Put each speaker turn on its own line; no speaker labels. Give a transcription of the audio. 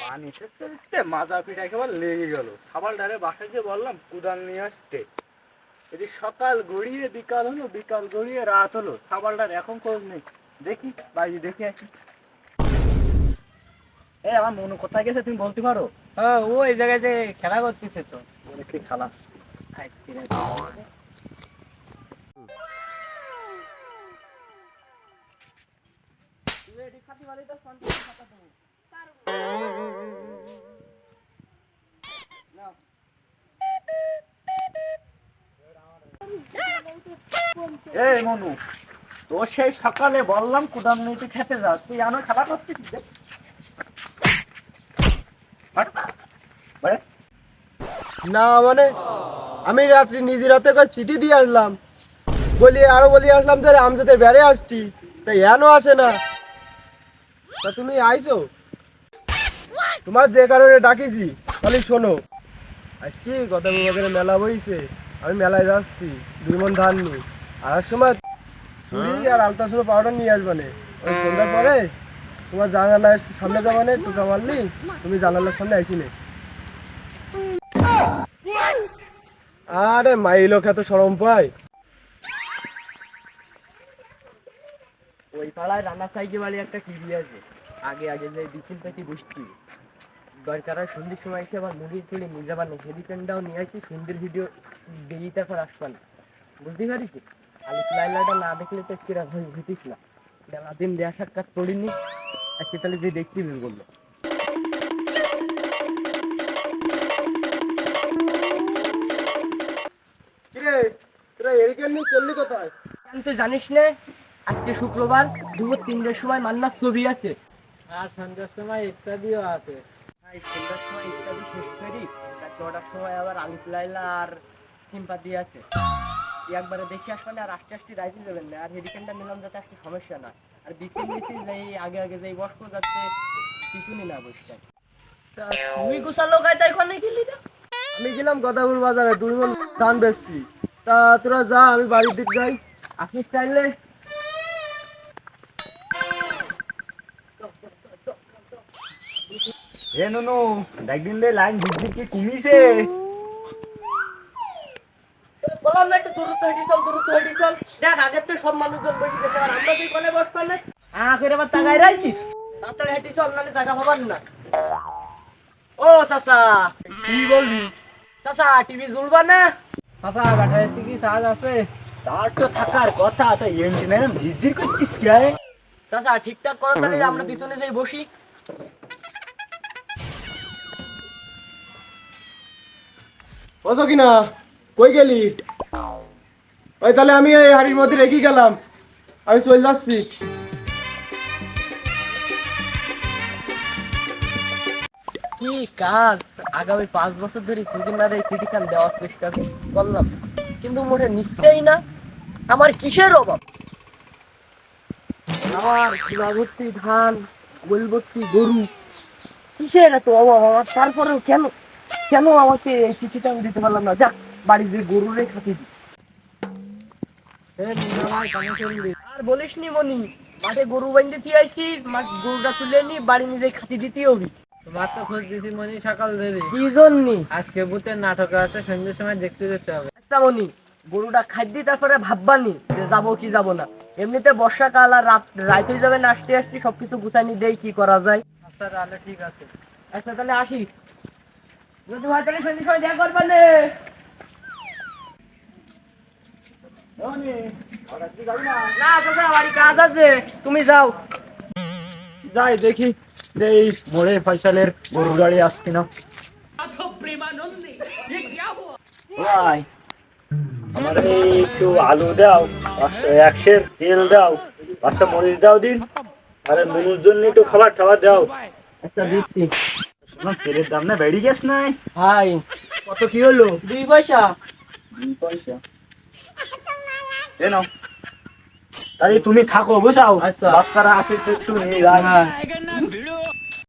পানি সেচতে মাজা পিঠা একেবারে লেগে গেল। সাবাল ডারে বাসায় যে বললাম কুদাল নিয়ে আসতে। এদি সকাল গড়িয়ে বিকাল হলো বিকাল গড়িয়ে রাত হলো। সাবালটার এখন খোঁজ নেই? দেখি বাইরে দেখে আসি। এই আমার মনে কোথায় গেছে তুমি বলতে পারো?
হ্যাঁ ও এই জায়গায় যে খেলা করতেছে তো।
এই মনু তোর সেই সকালে বললাম কুদাম নিতে খেতে যা তুই করছিস? হাট। বাড়ে।
না মানে আমি রাত্রি নিজে রাতে করে চিঠি দিয়ে আসলাম বলি আরও বলি আসলাম যে আমজাদের বেড়ে আসছি তা এনো আসে না তা তুমি আইছো? তোমার যে কারণে ডাকিছি, তাহলে শোনো। আজকে গত বাজারে মেলা বইছে, আমি মেলায় যাচ্ছি, দুই মন ধান নিই আর সময় চুড়ি আর আলতাসুনো পাউডার নিয়ে আসবানে ওই সন্ধ্যার পরে তোমার জানালার সামনে যাবানে টোকা মারলি, তুমি জানালার সামনে আইসিনে আরে মাইলো এত সরম পায়।
ওই পাড়ায় রান্না সাইকে বাড়ি একটা টিভি আছে। আগে আগে যে বিচিন থেকে বৃষ্টি দরকার হয় সন্ধ্যের সময় এসে আবার মুড়ি টুড়ি নিয়ে যাবার নেই হেলিকপ্টারটাও নিয়ে আসি সন্ধ্যের ভিডিও বেরিয়ে তারপর আসবান বুঝতে পারিস? লাইলাটা না দেখলে তো কিরা ভয় ঘুটিস না। মেলা দিন দেয়া সাক্ষাৎ করিনি আজকে তাহলে যে দেখতে বলল।
কিরে তোরা এরিকেন নিয়ে চললি কোথায়?
তুই জানিস না? আজকে শুক্রবার দুপুর তিনটের সময় মান্নার ছবি আছে। আর সন্ধ্যার সময় ইত্যাদিও আছে। সন্ধ্যার সময় ইত্যাদি শেষ করি নটার সময় আবার আলিফ লাইলা আর সিম্পাদি আছে। একবারে দেখে আসবেন আর আস্তে আস্তে রাইতে যাবেন না আর হেরিকেনটা নিলাম যাতে আজকে সমস্যা না আর বিসি বিসি যেই আগে আগে যেই বসবো যাতে পিছুনি না বসতে তুই কোনে গেলি না?
আমি গেলাম গদাপুর বাজারে দুই মন ধান বেচতি। তা তোরা যা আমি বাড়ির দিক যাই।
আসিস তাইলে?
এ নুনু একদিন দে লাইন ঝিকঝিক কি কমিছে?
বললাম না একটু দ্রুত হেঁটে চল দ্রুত হেঁটে চল। দেখ আগের তো সব মানুষজন বসে যেতে পারে। আমরা তুই কোনে বসবে না করে আবার তাড়াতাড়ি হেঁটে চল জায়গা পাবার না। ও চাচা।
কি বলবি
চাচা টিভি জ্বলবা না? চাচা ব্যাটারিতে কি চার্জ আছে?
তার তো থাকার কথা তা এমনি ম্যাডাম ঝিরঝির করছিস কে?
চাচা ঠিকঠাক করো তাহলে আমরা পিছনে যাই বসি।
বসো কিনা? কই গেলি? ওই তাহলে আমি এই হাড়ির মধ্যে রেখে গেলাম। আমি চলে যাচ্ছি।
কি কাজ? আগামী পাঁচ বছর ধরে সুদিনার এই সিটি খান দেওয়ার চেষ্টা করলাম। কিন্তু মোটে নিশ্চয়ই না। আমার কিসের অভাব? আমার ভর্তি ধান গরু, কিসের এত অভাব? আমার তারপরেও কেন? কেন আমাকে এই চিঠিটা আমি দিতে পারলাম না? যা বাড়ি যে গরু রে খাতে দি আর বলিস নি মনি মাঠে গরু বাইন্দে গরুটা তুলে নি বাড়ি নিজে খাতি দিতে হবি।
তোমার তো খোঁজ দিছি মনি সকাল ধরে।
কি জন্যে?
আজকে ভূতের নাটক আছে সন্ধ্যের সময় দেখতে যেতে হবে।
আচ্ছা মনি গরুটা খাদ্যি তারপরে ভাববানি যে যাব কি যাব না। এমনিতে বর্ষাকাল আর রাত রাইতে যাবে না আসতে আসতে সবকিছু গুছানি দেই কি করা যায়?
আচ্ছা তাহলে ঠিক আছে।
আচ্ছা তাহলে আসি। যদি হয় তাহলে সন্ধ্যের সময় দেখা করবানে না। চাচা বাড়ি কাজ আছে। তুমি যাও।
যাই দেখি যে এই মোড়ে ফয়সালের গরুর গাড়ি আসছে না ভাই আমার একটু আলু দাও পাঁচশো একশের তেল দাও পাঁচটা মরিচ দাও দিন। আরে নুনুর জন্য একটু খাবার টাবার দাও।
আচ্ছা দিচ্ছি।
শোনো, তেলের দাম না বেড়ে গেছ নাই
হাই
কত কি হলো?
দুই পয়সা।
দুই পয়সা। এ নাও। তাই তুমি থাকো বুঝাও?
আচ্ছা।
বাচ্চারা আসে একটু নিয়ে যায়
হ্যাঁ।